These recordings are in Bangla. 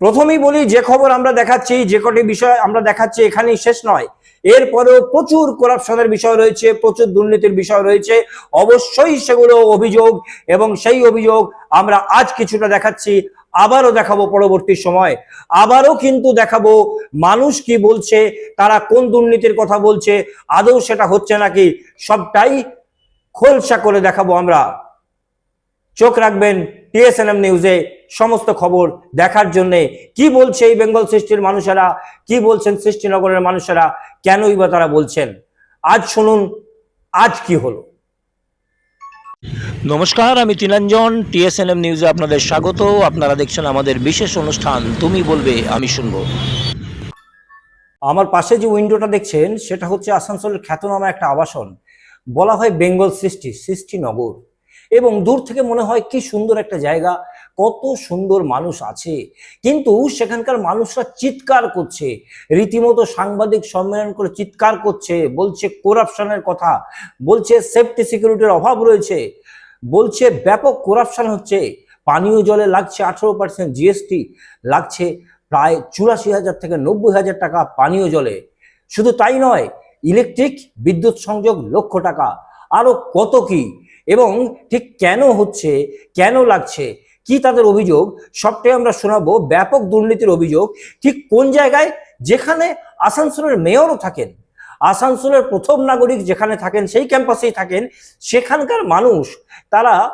প্রথমেই বলি, যে খবর আমরা দেখাচ্ছি, যে কটি বিষয় আমরা দেখাচ্ছি এখানেই শেষ নয়। এরপরেও প্রচুর করাপশনের বিষয় রয়েছে, প্রচুর দুর্নীতির বিষয় রয়েছে। অবশ্যই সেগুলো অভিযোগ এবং সেই অভিযোগ আমরা আজ কিছুটা দেখাচ্ছি, আবারও দেখাবো পরবর্তী সময়। আবারও কিন্তু দেখাবো, মানুষ কি বলছে, তারা কোন দুর্নীতির কথা বলছে, আদৌ সেটা হচ্ছে নাকি, সবটাই খোলসা করে দেখাবো আমরা। চোখ রাখবেন টিএসএনএম নিউজে সমস্ত খবর দেখার জন্য। কি বলছে এই বেঙ্গল সৃষ্টির মানুষেরা? কি বলছেন সৃষ্টিনগরের মানুষেরা? কেনই বা তারা বলছেন? আজ শুনুন আজ কি হলো? নমস্কার আমি তিনাঞ্জন টিএসএনএম নিউজে আপনাদের স্বাগত। আপনারা দেখছেন আমাদের বিশেষ অনুষ্ঠান তুমি বলবে আমি শুনব। আমার পাশে যে উইন্ডোটা দেখছেন সেটা হচ্ছে আসানসোলের খ্যাতনামা একটা আবাসন। বলা হয় বেঙ্গল সৃষ্টি সৃষ্টিনগর। এবং দূর থেকে মনে হয় কি সুন্দর একটা জায়গা, কত সুন্দর মানুষ আছে। কিন্তু সেখানকার মানুষরা চিৎকার করছে, রীতিমতো সাংবাদিক সম্মেলন করে চিৎকার করছে, বলছে করাপশনের কথা, বলছে সেফটি সিকিউরিটির অভাব রয়েছে, বলছে ব্যাপক করাপশন হচ্ছে, পানীয় জলে লাগছে আঠারো পার্সেন্ট জিএসটি লাগছে প্রায় চুরাশি হাজার থেকে নব্বই হাজার টাকা পানীয় জলে। শুধু তাই নয় ইলেকট্রিক বিদ্যুৎ সংযোগ লক্ষ টাকা, আরও কত কি? এবং ঠিক কেন হচ্ছে, কেন লাগছে, কি তাদের অভিযোগ, সবটাই আমরা শোনাবো। ব্যাপক দুর্নীতির অভিযোগ। ঠিক কোন জায়গায়? যেখানে আসানসোলের মেয়রও থাকেন। আসানসোলের প্রথম নাগরিক যেখানে থাকেন, সেই ক্যাম্পাসেই থাকেন। সেখানকার মানুষ, তারা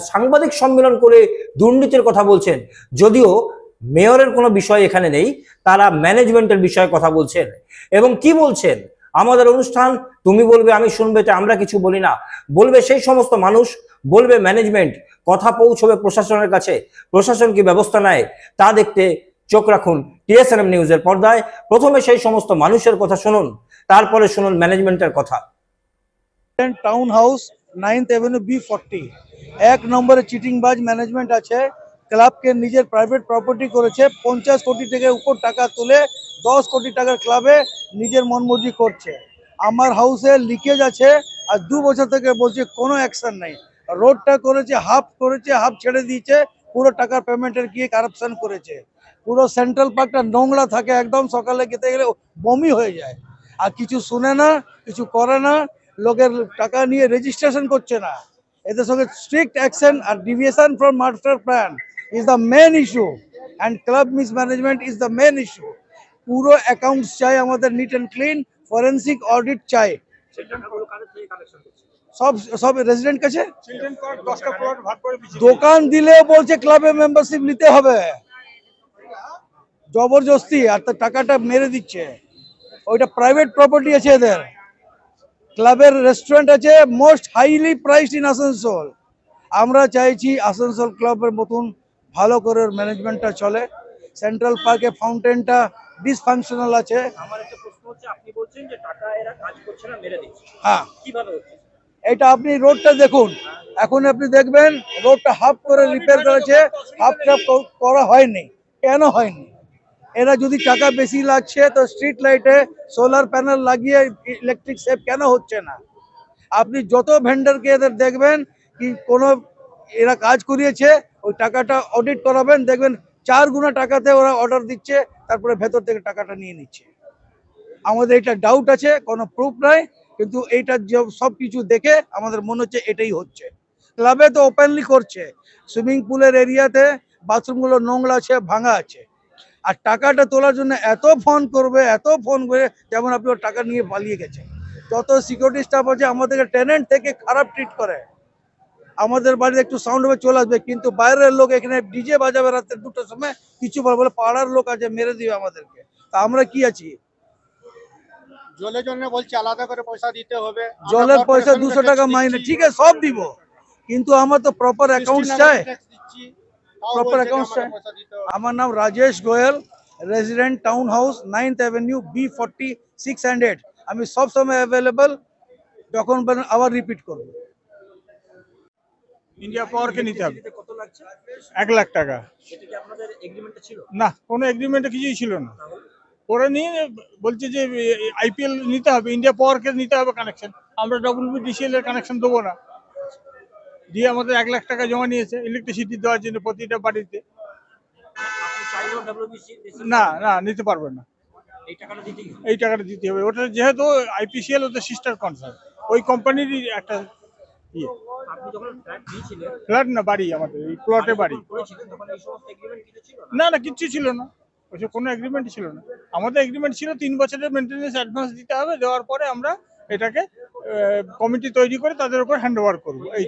সাংবাদিক সম্মেলন করে দুর্নীতির কথা বলছেন। যদিও মেয়রের কোনো বিষয় এখানে নেই, তারা ম্যানেজমেন্টের বিষয়ে কথা বলছেন। এবং কি বলছেন? আমাদের অনুষ্ঠান, তুমি বলবে, আমি শুনবে, তো আমরা কিছু বলি না। বলবে সেই সমস্ত মানুষ, বলবে ম্যানেজমেন্ট কথা পৌঁছবে প্রশাসনের কাছে। প্রশাসন কি ব্যবস্থা নেয়, তা দেখতে চোখ রাখুন টিএসএনএম নিউজের পর্দায়। প্রথমে সেই সমস্ত মানুষের কথা শুনুন, তারপরে শুনুন ম্যানেজমেন্টের কথা। Town house ninth avenue B forty এক নম্বরে চিটিংবাজ ম্যানেজমেন্ট আছে, ক্লাবকে নিজের প্রাইভেট প্রপার্টি করেছে, পঞ্চাশ কোটি থেকে উপর টাকা তুলে দশ কোটি টাকার ক্লাবে নিজের মনমর্জি করছে। আমার হাউসে লিকেজ আছে, আর দু বছর থেকে বলছে কোনো অ্যাকশন নেই। রোডটা করেছে হাফ করেছে হাফ ছেড়ে দিয়েছে, পুরো টাকার পেমেন্টের গিয়ে কারাপশন করেছে। পুরো সেন্ট্রাল পার্কটা নোংরা থাকে, একদম সকালে খেতে গেলে বমি হয়ে যায়। আর কিছু শুনে না, কিছু করে না, লোকের টাকা নিয়ে রেজিস্ট্রেশন করছে না। এদের সঙ্গে strict action R deviation from master plan is the main issue and club mismanagement is the main issue পুরো অ্যাকাউন্টস চাই, আমাদের neat and clean forensic audit চাই। সব সব রেজিডেন্ট কাছে? দোকান দিলে বলছে ক্লাবে মেম্বারশিপ নিতে হবে। জবরদস্তি, আর তার টাকাটা মেরে দিচ্ছে। ওইটা প্রাইভেট প্রপার্টি আছে এদের। ক্লাবের রেস্টুরেন্ট আছে most highly priced in Asansol আমরা চাইছি আসানসোল ক্লাবের মতন ভালো করে ম্যানেজমেন্টটা চলে। সেন্ট্রাল পার্কে ফাউন্টেনটা ডিসফাংশনাল আছে। আমার একটা প্রশ্ন হচ্ছে আপনি বলছেন যে টাকা এরা কাজ করছে না মেরে দিচ্ছে। হ্যাঁ। কীভাবে হচ্ছে? এটা আপনি রোডটা দেখুন। এখন আপনি দেখবেন রোডটা হাফ করে রিপেয়ার করেছে হাফটা ক- করা হয়নি। কেন হয়নি? এরা যদি টাকা বেশি লাগছে তো স্ট্রিট লাইটে সোলার প্যানেল লাগিয়ে ইলেকট্রিক সেভ কেন হচ্ছে না? আপনি যত ভেন্ডারকে এদের দেখবেন কি কোনো এরা কাজ করিয়েছে ওই টাকাটা অডিট করাবেন দেখবেন চার গুণা টাকাতে ওরা অর্ডার দিচ্ছে, তারপরে ভেতর থেকে টাকাটা নিয়ে নিচ্ছে। আমাদের এটা ডাউট আছে, কোনো প্রুফ নাই, কিন্তু এইটা সব কিছু দেখে আমাদের মনে হচ্ছে এটাই হচ্ছে। ক্লাবে তো ওপেনলি করছে সুইমিং পুলের এরিয়াতে বাথরুমগুলো নোংরা আছে, ভাঙা আছে। আর টাকাটা তোলার জন্য এত ফোন করবে, এত ফোন করে যেমন আপনি টাকা নিয়ে পালিয়ে গেছে। যত সিকিউরিটি স্টাফ আছে, আমাদেরকে টেনেন্ট থেকে খারাপ ট্রিট করে। আমাদের বাড়িতে একটু সাউন্ড হবে চলে আসবে কিন্তু বাইরের লোক এখানে ডিজে বাজাবে রাতে দুটোর সময় কিছু বলে বলে পাড়ার লোক আছে মেরে দিবে আমাদেরকে। তা আমরা কি আছি? জলের জন্য বলছে আলাদা করে পয়সা দিতে হবে। জলের পয়সা দুশো টাকা মাইনে ঠিক আছে সব দিব। কিন্তু আমার তো প্রপার অ্যাকাউন্ট চাই। accounts আমাকে চাই। আমার নাম Rajesh Goel resident town house ninth avenue B forty six hundred আমি সব সময় অ্যাভেলেবল যখন আবার রিপিট করব। ইন্ডিয়া পাওয়ারকে নিতে হবে। এক লাখ টাকা। না কোনো এগ্রিমেন্টে কিছুই ছিল না। ওরা নিয়ে বলছে যে আইপিএল নিতে হবে ইন্ডিয়া পাওয়ারকে নিতে হবে কানেকশন আমরা ডব্লিউবিডিসিএল এর কানেকশন দেবো না। দিয়ে আমাদের এক লাখ টাকা জমা নিয়েছে ইলেকট্রিসিটি দেওয়ার জন্য প্রতিটা বাড়িতে। না না নিতে পারবে না। এই টাকাটা দিতে হবে। ওটা যেহেতু আইপিসিএল ওদের সিস্টার কনসার্ন ওই কোম্পানিরই একটা ইয়ে। ফ্ল্যাট না বাড়ি আমাদের এই প্লটে বাড়ি। না? না কিচ্ছু ছিল না। ওইসব কোনো এগ্রিমেন্ট ছিল না। আমাদের এগ্রিমেন্ট ছিল তিন বছরের মেনটেন্যান্স অ্যাডভান্স দিতে হবে দেওয়ার পরে আমরা এটাকে কমিটি তৈরি করে তাদের উপর হ্যান্ড ওভার করব এই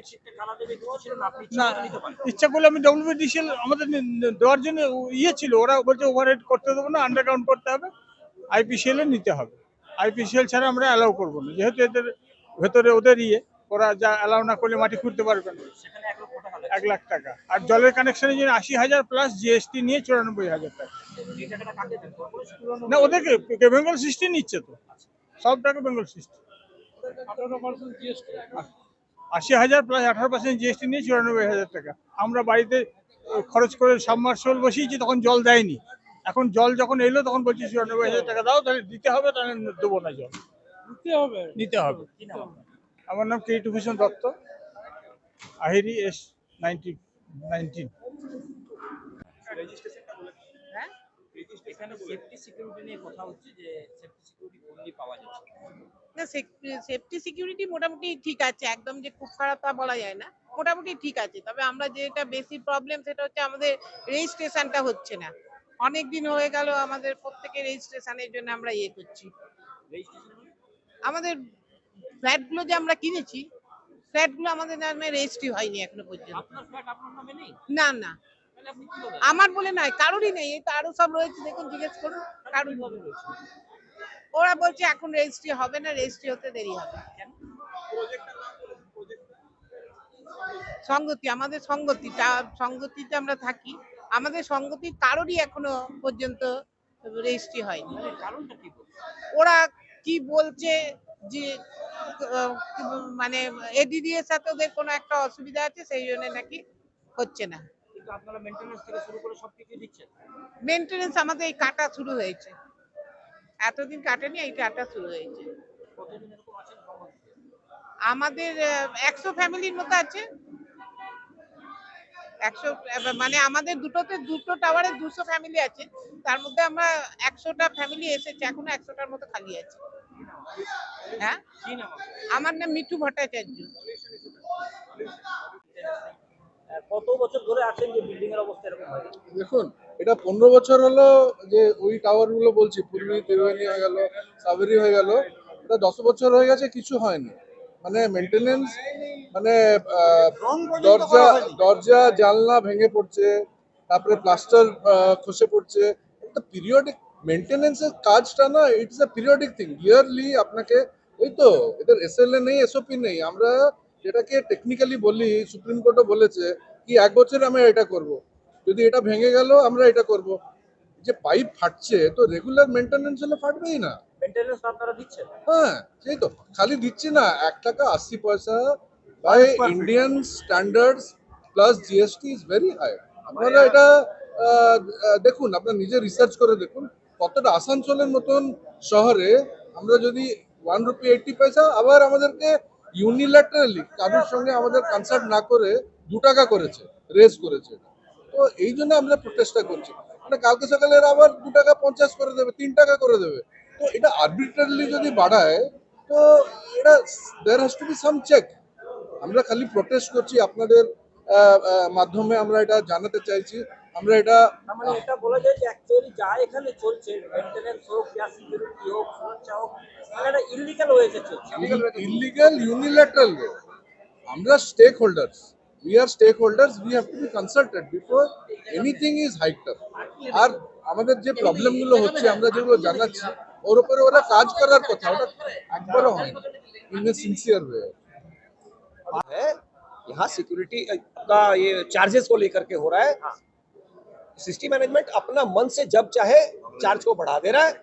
না ইচ্ছা করলে আমি ডব্লিউবিডিসিএল আমাদের দেওয়ার জন্য ইয়ে ছিল ওরা বলছে ওভারহেড করতে দেবো না আন্ডারগ্রাউন্ড করতে হবে। আইপিসিএল নিতে হবে। আইপিসিএল ছাড়া আমরা অ্যালাউ করব না যেহেতু এদের ভেতরে ওদের ইয়ে। ওরা যা অ্যালাউ না করলে মাটি খুঁড়তে পারবে না। এক লাখ টাকা। আর জলের কানেকশনের জন্য আশি হাজার প্লাস জিএসটি নিয়ে চুরানব্বই হাজার টাকা। না ওদেরকে বেঙ্গল সিস্টেম নিচ্ছে তো। সব টাকা বেঙ্গল সিস্টেম আশি হাজার প্লাস আঠারো পার্সেন্ট জিএসটি নিয়ে চুরানব্বই হাজার টাকা। আমরা বাড়িতে খরচ করে সাবমার্সল বসিয়েছি তখন জল দেয়নি। এখন জল যখন এলো তখন বলছি চুরানব্বই হাজার টাকা দাও তাহলে দিতে হবে তাহলে দেবো না জল। নিতে হবে। নিতে হবে। আমার নাম Kiritu Bhushan Dutta. Ahiri S ninety nineteen. হ্যাঁ? সেফটি সিকিউরিটি নিয়ে কথা হচ্ছে যে সেফটি সিকিউরিটি অনলি পাওয়া যাচ্ছে। না সেফটি সিকিউরিটি মোটামুটি ঠিক আছে। একদম যে খুব খারাপ তা বলা যায় না। মোটামুটি ঠিক আছে। তবে আমরা যেটা বেশি প্রবলেম সেটা হচ্ছে আমাদের রেজিস্ট্রেশনটা হচ্ছে না। অনেক দিন হয়ে গেল আমাদের প্রত্যেকের রেজিস্ট্রেশনের জন্য আমরা ইয়ে করছি। আমাদের ফ্ল্যাটগুলো যে আমরা কিনেছি ফ্ল্যাটগুলো আমাদের নামে রেজিস্ট্রি হয়নি এখনও পর্যন্ত। না না। আমার বলে নয় কারোরই নেই। তো আরও সব রয়েছে দেখুন জিজ্ঞেস করুন কারোর ওরা বলছে এখন রেজিস্ট্রি হবে না রেজিস্ট্রি হতে দেরি হবে। সঙ্গতি আমাদের সঙ্গতিটা সঙ্গতিতে আমরা থাকি। আমাদের সঙ্গতির কারোরই এখনও পর্যন্ত রেজিস্ট্রি হয়নি। ওরা কি বলছে যে মানে এডিডি এর সাথে ওদের কোনো একটা অসুবিধা আছে সেই জন্য নাকি হচ্ছে না। কিন্তু আপনারা মেইনটেনেন্স থেকে শুরু করে সবকিছু দিচ্ছেন? আমাদের এই কাটা শুরু হয়েছে। এতদিন কাটেনি এই কাটা শুরু হয়েছে। আমাদের একশো ফ্যামিলির মতো আছে। একশো মানে আমাদের দুটোতে দুটো টাওয়ারে দুশো ফ্যামিলি আছে। তার মধ্যে আমরা একশোটা ফ্যামিলি এসেছে এখনও একশোটার মতো খালি আছে। হ্যাঁ? কি নাম আপনার? আমার নাম মিঠু ভট্টাচার্য। কত বছর ধরে আছেন যে বিল্ডিং এর অবস্থা এরকম দেখুন এটা পনেরো বছর হলো যে ওই টাওয়ারগুলো বলছি হয়ে গেল সাবেরি হয়ে গেল এটা দশ বছর হয়ে গেছে কিছু হয়নি। মানে মেনটেনেন্স মানে দরজা দরজা জানলা ভেঙে পড়ছে তারপরে প্লাস্টার খসে পড়ছে একটা পিরিয়ডিক মেনটেনেন্সের কাজটা না it's a periodic thing yearly আপনাকে ওই তো এদের এসএলএ নেই এসওপি নেই। আমরা যেটাকে টেকনিক্যালি বলি সুপ্রিম কোর্টও বলেছে কি এক বছর আমরা এটা করব। যদি এটা ভেঙে গেল আমরা এটা করব। যে পাইপ ফাটছে তো রেগুলার মেনটেনেন্স হলে ফাটবেই না। মেইনটেনেন্স হ্যাঁ সেই তো খালি দিচ্ছি না এক টাকা আশি পয়সা by Indian standards plus GST is very high আপনারা এটা দেখুন আপনার নিজে রিসার্চ করে দেখুন। কতটা আসানসোলের মতন শহরে আমরা যদি ওয়ান রুপি এইটটি পয়সা আবার আমাদেরকে ইউনিল্যাটারালি কারোর সঙ্গে আমাদের কনসার্ট না করে দু টাকা করেছে রেজ করেছে। তো এই জন্য আমরা প্রচেষ্টা করছি। মানে কালকে সকালে এরা আবার দু টাকা পঞ্চাশ করে দেবে, তিন টাকা করে দেবে। তো এটা আরবিট্রারিলি যদি বাড়ায়, তো এটা there has to be some check আমরা খালি প্রোটেস্ট করছি, আপনাদের মাধ্যমে আমরা এটা জানাতে চাইছি। আমরা এটা তার মানে এটা বলা যায় যে অ্যাকচুয়ালি যা এখানে চলছে মেইনটেনেন্স হোক ইয়া সিকিউরিটি হোক সুরক্ষা হোক মানে এটা ইলিগাল হয়েছে চলছে ইলিগাল ইউনিল্যাটারাল ওয়ে আমরা stakeholders we are stakeholders we have to be consulted before anything is hiked up আর আমাদের যে প্রবলেম গুলো হচ্ছে আমরা যেগুলো জানাচ্ছি ওর উপরে ওরা কাজ করার কথা ওটা একবারও হয় ইন এ সিনসিয়ার ওয়ে है यहाँ सिक्योरिटी का ये चार्जेस को लेकर के हो रहा है सिस्टम मैनेजमेंट अपना मन से जब चाहे चार्ज को बढ़ा दे रहा है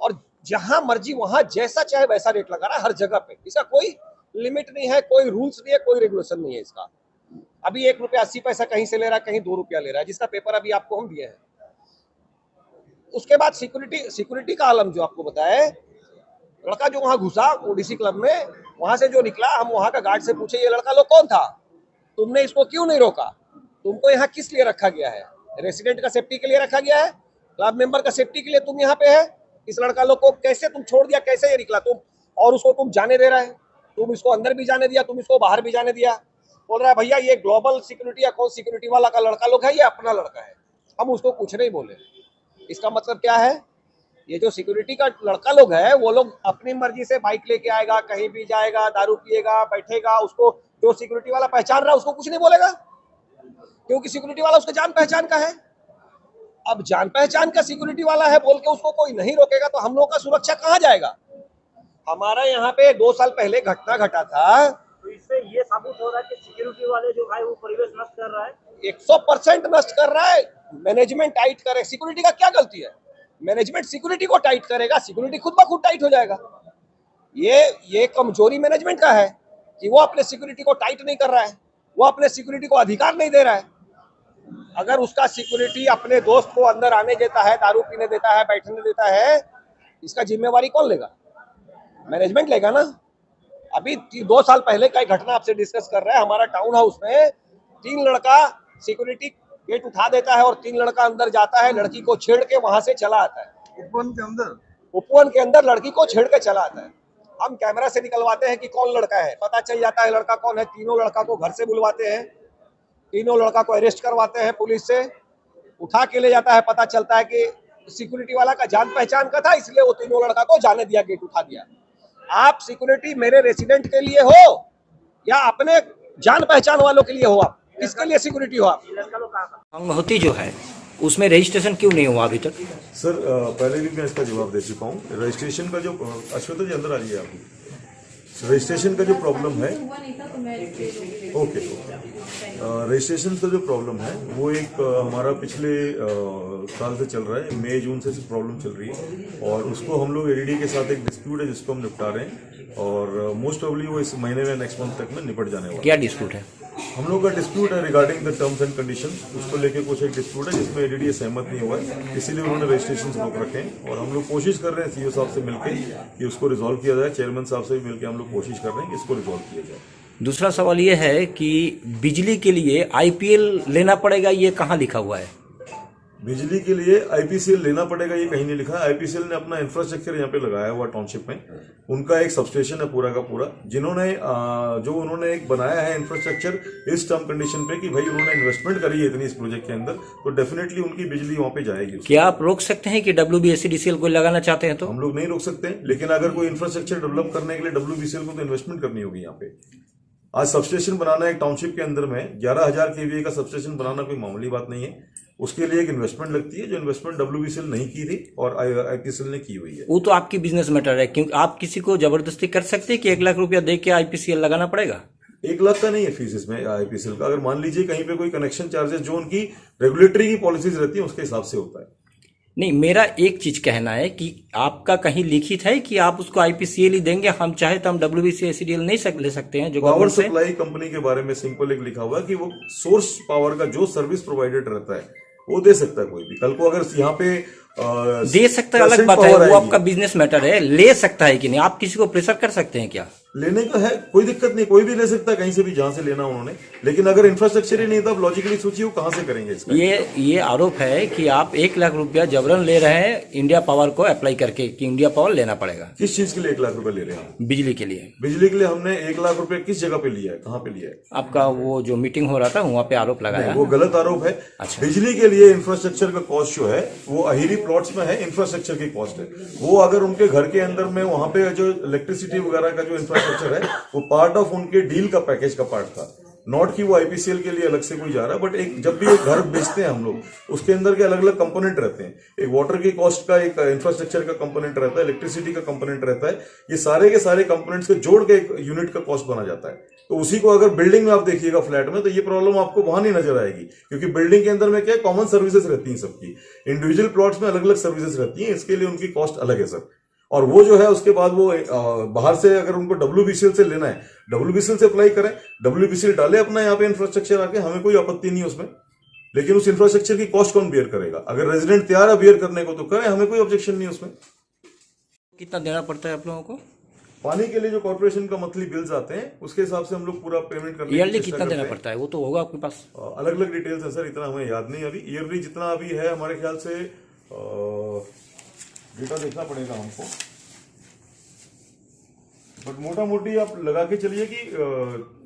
और जहाँ मर्ज़ी वहाँ जैसा चाहे वैसा रेट लगा रहा है हर जगह पे। इसका कोई लिमिट नहीं है, कोई रूल्स नहीं है, कोई रेगुलेशन नहीं है इसका। अभी एक रुपया अस्सी पैसा कहीं से ले रहा है, कहीं दो रुपया ले रहा है, जिसका पेपर अभी आपको हम दिए हैं। उसके बाद सिक्योरिटी सिक्योरिटी का आलम जो आपको बताया लड़का जो वहाँ घुसा ओडीसी क्लब में, वहाँ से जो निकला, हम वहाँ का गार्ड से पूछे, ये लड़का लोग कौन था? तुमने इसको क्यों नहीं रोका? तुमको यहाँ किस लिए रखा गया है? रेसिडेंट का सेफ्टी के लिए रखा गया है। क्लब मेंबर का सेफ्टी के लिए तुम यहाँ पे है। इस लड़का लोग को कैसे तुम छोड़ दिया, कैसे ये निकला? तुम और उसको तुम जाने दे रहा है। तुम इसको अंदर भी जाने दिया, तुम इसको बाहर भी जाने दिया। बोल रहा है, भैया, ये ग्लोबल सिक्योरिटी या कौन सिक्योरिटी वाला का लड़का लोग है, ये अपना लड़का है। हम उसको कुछ नहीं बोले। इसका मतलब क्या है? ये जो सिक्योरिटी का लड़का लोग है, वो लोग अपनी मर्ज़ी से बाइक लेके आएगा, कहीं भी जाएगा, दारू पिएगा, बैठेगा, उसको जो सिक्योरिटी वाला पहचान रहा है, उसको कुछ नहीं बोलेगा। क्योंकि सिक्योरिटी वाला उसका जान पहचान का है? अब जान पहचान का सिक्योरिटी वाला है बोल के उसको कोई नहीं रोकेगा तो हम लोग का सुरक्षा कहाँ जाएगा? हमारा यहाँ पे दो साल पहले घटना घटा था। तो इससे ये साबित हो रहा है कि सिक्योरिटी वाले जो है वो परिवेश नष्ट कर रहा है। एक सौ परसेंट नष्ट कर रहा है। मैनेजमेंट टाइट करे। सिक्योरिटी का क्या गलती है? मैनेजमेंट सिक्योरिटी को टाइट करेगा सिक्योरिटी खुद ब खुद टाइट हो जाएगा। ये ये कमज़ोरी मैनेजमेंट का है कि वो अपने सिक्योरिटी को टाइट नहीं कर रहा है। वो अपने सिक्योरिटी को अधिकार नहीं दे रहा है। अगर उसका सिक्योरिटी अपने दोस्त को अंदर आने देता है दारू पीने देता है बैठने देता है इसका जिम्मेवारी कौन लेगा? मैनेजमेंट लेगा ना? अभी दो साल पहले का एक घटना आपसे डिस्कस कर रहे हैं हमारा टाउन हाउस में तीन लड़का सिक्योरिटी गेट उठा देता है और तीन लड़का अंदर जाता है लड़की को छेड़ के वहाँ से चला आता है। उपवन के अंदर? उपवन के अंदर लड़की को छेड़ के चला आता है। हम कैमरा से निकलवाते हैं कि कौन लड़का है। पता चल जाता है लड़का कौन है। तीनों लड़का को घर से बुलवाते हैं। तीनों लड़का को अरेस्ट करवाते हैं पुलिस से। उठा के ले जाता है पता चलता है कि सिक्योरिटी वाला का जान पहचान का था इसलिए वो तीनों लड़का को जाने दिया गेट उठा दिया। आप सिक्योरिटी मेरे रेसिडेंट के लिए हो या अपने जान पहचान वालों के लिए हो आप? किसके लिए सिक्योरिटी हो आप? संगहती जो है उसमें रजिस्ट्रेशन क्यों नहीं हुआ अभी तक? सर पहले भी मैं इसका जवाब दे चुका हूँ। रजिस्ट्रेशन का जो अश्वता जी अंदर आ जाइए आप रजिस्ट्रेशन का जो प्रॉब्लम है ओके ओके रजिस्ट्रेशन का जो प्रॉब्लम है वो एक हमारा पिछले साल से चल रहा है। मई जून से प्रॉब्लम चल रही है। और उसको हम लोग एडीडी के साथ एक डिस्प्यूट है जिसको हम निपटा रहे हैं। और मोस्ट ऑफली वो इस महीने में नेक्स्ट मंथ तक में निपट जाने वाला क्या डिस्प्यूट है? हम लोग का डिस्प्यूट है regarding the terms and condition उसको लेके कुछ एक डिस्प्यूट है जिसमें एडीडी सहमत नहीं हुआ है। इसीलिए उन्होंने रजिस्ट्रेशन रोक रखे हैं और हम लोग कोशिश कर रहे हैं सीईओ साहब से मिलकर कि उसको रिजॉल्व किया जाए चेयरमैन साहब से भी मिलकर हम लोग कोशिश कर रहे हैं कि इसको रिजॉल्व किया जाए। दूसरा सवाल ये है कि बिजली के लिए आईपीएल लेना पड़ेगा, ये कहाँ लिखा हुआ है? बिजली के लिए आईपीसीएल लेना पड़ेगा ये कहीं नहीं लिखा। आईपीसीएल ने अपना इंफ्रास्ट्रक्चर यहाँ पे लगाया हुआ टाउनशिप में। उनका एक सबस्टेशन है पूरा का पूरा। जिन्होंने जो उन्होंने एक बनाया है इंफ्रास्ट्रक्चर इस टर्म कंडीशन पे कि भाई उन्होंने इन्वेस्टमेंट करी है इतनी इस प्रोजेक्ट के अंदर तो डेफिनेटली उनकी बिजली वहाँ पे जाएगी क्या आप रोक सकते हैं कि डब्ल्यू को लगाना चाहते हैं तो? हम लोग नहीं रोक सकते लेकिन अगर कोई इंफ्रास्ट्रक्चर डेवलप करने के लिए डब्ल्यू को तो इन्वेस्टमेंट करनी होगी यहाँ पे। आज सबस्टेशन बनाना एक टाउनशिप के अंदर में ग्यारह हज़ार केवीए का सबस्टेशन बनाना कोई मामूली बात नहीं है। उसके लिए एक इन्वेस्टमेंट लगती है जो इन्वेस्टमेंट डब्ल्यू नहीं की थी और आईपीसीएल ने की हुई है। वो तो आपकी बिज़नेस मैटर है क्योंकि आप किसी को ज़बरदस्ती कर सकते हैं कि एक लाख रुपया दे के आईपीसीएल लगाना पड़ेगा? एक लाख का नहीं है फ़ीस इसमें आईपीसीएल का। अगर मान लीजिए कहीं पे कोई कनेक्शन चार्जेस जो उनकी रेगुलेटरी की पॉलिसीज़ रहती है उसके हिसाब से होता है। नहीं मेरा एक चीज़ कहना है कि आपका कहीं लिखित है कि आप उसको आईपीसीएल ही देंगे हम चाहे तो हम डब्ल्यू नहीं सक, ले सकते हैं जो पावर सप्लाई कंपनी के बारे में सिंपल एक लिखा हुआ है कि वो सोर्स पावर का जो सर्विस प्रोवाइडेड रहता है वो दे सकता है कोई भी। कल को अगर यहाँ पे आ, दे सकता है अलग बात है वो आपका बिज़नेस मैटर है ले सकता है कि नहीं? आप किसी को प्रेशर कर सकते हैं क्या? लेने का है कोई दिक्कत नहीं कोई भी ले सकता है कहीं से भी जहाँ से लेना उन्होंने। लेकिन अगर इंफ्रास्ट्रक्चर ही नहीं था लॉजिकली सोचिए वो कहाँ से करेंगे इसका। ये ये आरोप है कि आप एक लाख रुपया जबरन ले रहे हैं इंडिया पावर को अप्लाई करके कि इंडिया पावर लेना पड़ेगा। किस चीज़ के लिए एक लाख रुपए ले रहे हैं बिजली के लिए। बिजली के लिए हमने एक लाख रुपए किस जगह पे लिया है कहाँ पे लिया है? आपका वो जो मीटिंग हो रहा था वहाँ पे आरोप लगाया। वो गलत आरोप है। अच्छा। बिजली के लिए इंफ्रास्ट्रक्चर का कॉस्ट जो है वो अहिरी प्लॉट्स में है इंफ्रास्ट्रक्चर की कॉस्ट है। वो अगर उनके घर के अंदर में वहाँ पे जो इलेक्ट्रिसिटी वगैरह का जो इंफ्रास्ट्रक्चर है, वो पार्ट ऑफ़ उनके डील का पैकेज का पार्ट था। नॉट कि वो आईपीसीएल के लिए अलग से कोई जा रहा है बट एक जब भी एक घर बेचते हैं हम लोग, उसके अंदर के अलग अलग कंपोनेंट रहते हैं। एक वाटर की कॉस्ट का, एक इंफ्रास्ट्रक्चर का कंपोनेंट रहता है इलेक्ट्रिसिटी का कंपोनेंट रहता है, ये सारे के सारे कंपोनेंट्स को जोड़ के एक यूनिट का कॉस्ट बना जाता है। तो उसी को अगर बिल्डिंग में आप देखिएगा फ्लैट में तो ये प्रॉब्लम आपको वहाँ नहीं नज़र आएगी, क्योंकि बिल्डिंग के अंदर में क्या कॉमन सर्विसेज़ रहती हैं सबकी। इंडिविजुअल प्लॉट्स में अलग अलग सर्विसेज़ रहती हैं, इसके लिए उनकी कॉस्ट अलग है सर और वो जो है उसके बाद वो बाहर से अगर उनको डब्ल्यू से लेना है डब्ल्यू से अप्लाई करें डब्ल्यू डाले अपना यहाँ पे इंफ्रास्ट्रक्चर आके हमें कोई आपत्ति नहीं है उसमें। लेकिन उस इंफ्रास्ट्रक्चर की कॉस्ट कौन बियर करेगा? अगर रेजिडेंट तैयार है बियर करने को तो करें हमें कोई ऑब्जेक्शन नहीं है उसमें। कितना देना पड़ता है आप लोगों को? पानी के लिए जो कॉर्पोरेशन का मंथली बिल्स आते हैं उसके हिसाब से हम लोग पूरा पेमेंट करने की ईयरली कितना देना पड़ता है? वो तो होगा आपके पास। अलग अलग डिटेल्स है सर इतना हमें याद नहीं अभी। ईयरली जितना अभी है हमारे ख्याल से डेटा देखना पड़ेगा हमको। बट मोटा मोटी आप लगा के चलिए कि अ,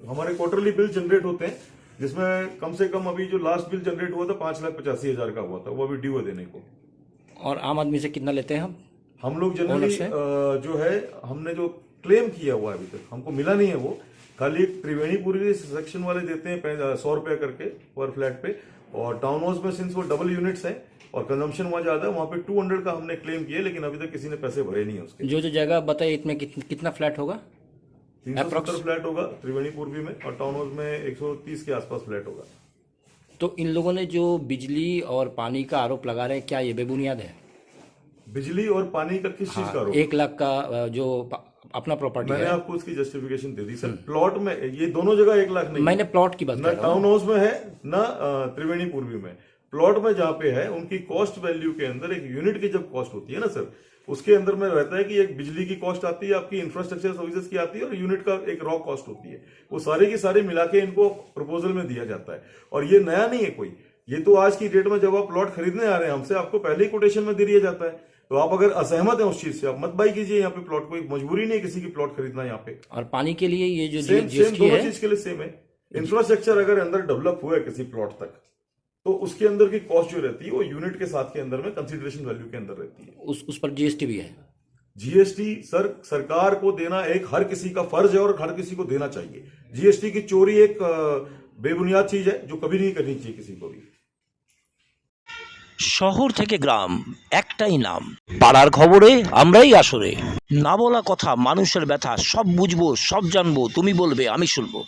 हमारे क्वार्टरली बिल जनरेट होते हैं जिसमें कम से कम अभी जो लास्ट बिल जनरेट हुआ था पाँच लाख पचासी हज़ार का हुआ था वो अभी ड्यू है देने को। और आम आदमी से कितना लेते हैं हम? हम लोग जनरली जो है हमने जो क्लेम किया हुआ है अभी तक हमको मिला नहीं है वो। खाली एक त्रिवेणीपुरी सेक्शन वाले देते हैं सौ रुपया करके पर फ्लैट पे। और टाउन हाउस में सिंस वो डबल यूनिट्स है और कंजम्पशन वहाँ ज़्यादा है वहाँ पे टू हंड्रेड का हमने क्लेम किया लेकिन अभी तक किसी ने पैसे भरे नहीं है उसके। जो जो जगह बताइए इसमें कित, कितना फ्लैट होगा? तीन सौ फ्लैट होगा त्रिवेणी पूर्वी में और टाउन हाउस में एक सौ तीस के आसपास फ्लैट होगा। तो इन लोगों ने जो बिजली और पानी का आरोप लगा रहे हैं क्या ये बेबुनियाद है? बिजली और पानी का किस चीज़ का हाँ, आरोप? एक लाख का जो अपना प्रॉपर्टी मैंने आपको उसकी जस्टिफिकेशन दे दी सर। प्लॉट में ये दोनों जगह एक लाख नहीं मैंने प्लॉट की बात न टाउन हाउस में है न त्रिवेणी पूर्वी में। प्लॉट में जहाँ पे है उनकी कॉस्ट वैल्यू के अंदर एक यूनिट की जब कॉस्ट होती है ना सर उसके अंदर में रहता है कि एक बिजली की कॉस्ट आती है आपकी इंफ्रास्ट्रक्चर सर्विसेज़ की आती है और यूनिट का एक रॉ कॉस्ट होती है। वो सारे की सारे मिला के इनको प्रपोजल में दिया जाता है। और ये नया नहीं है कोई। ये तो आज की डेट में जब आप प्लॉट खरीदने आ रहे हैं हमसे आपको पहले ही कोटेशन में दे दिया जाता है। तो आप अगर असहमत हैं उस चीज़ से आप मत बाई कीजिए यहाँ पे प्लॉट कोई मजबूरी नहीं है किसी की प्लॉट खरीदना यहाँ पे। और पानी के लिए ये जो सेम सेम दोनों चीज़ के लिए सेम है। इंफ्रास्ट्रक्चर अगर अंदर डेवलप हुआ है किसी प्लॉट तक तो उसके अंदर की कॉस्ट जो रहती है वो यूनिट के साथ के अंदर में कंसिडरेशन वैल्यू के अंदर रहती है उस उस पर जीएसटी भी है जीएसटी सर सरकार को देना एक हर किसी का फर्ज है और हर किसी को देना चाहिए जीएसटी की चोरी एक अ, बेबुनियाद चीज है जो कभी नहीं करनी चाहिए किसी को भी শহর থেকে গ্রাম একটাই নাম পাড়ার খবরে আমরাই আসরে না বলা কথা মানুষের ব্যথা সব বুঝবো সব জানবো তুমি বলবে আমি শুনবো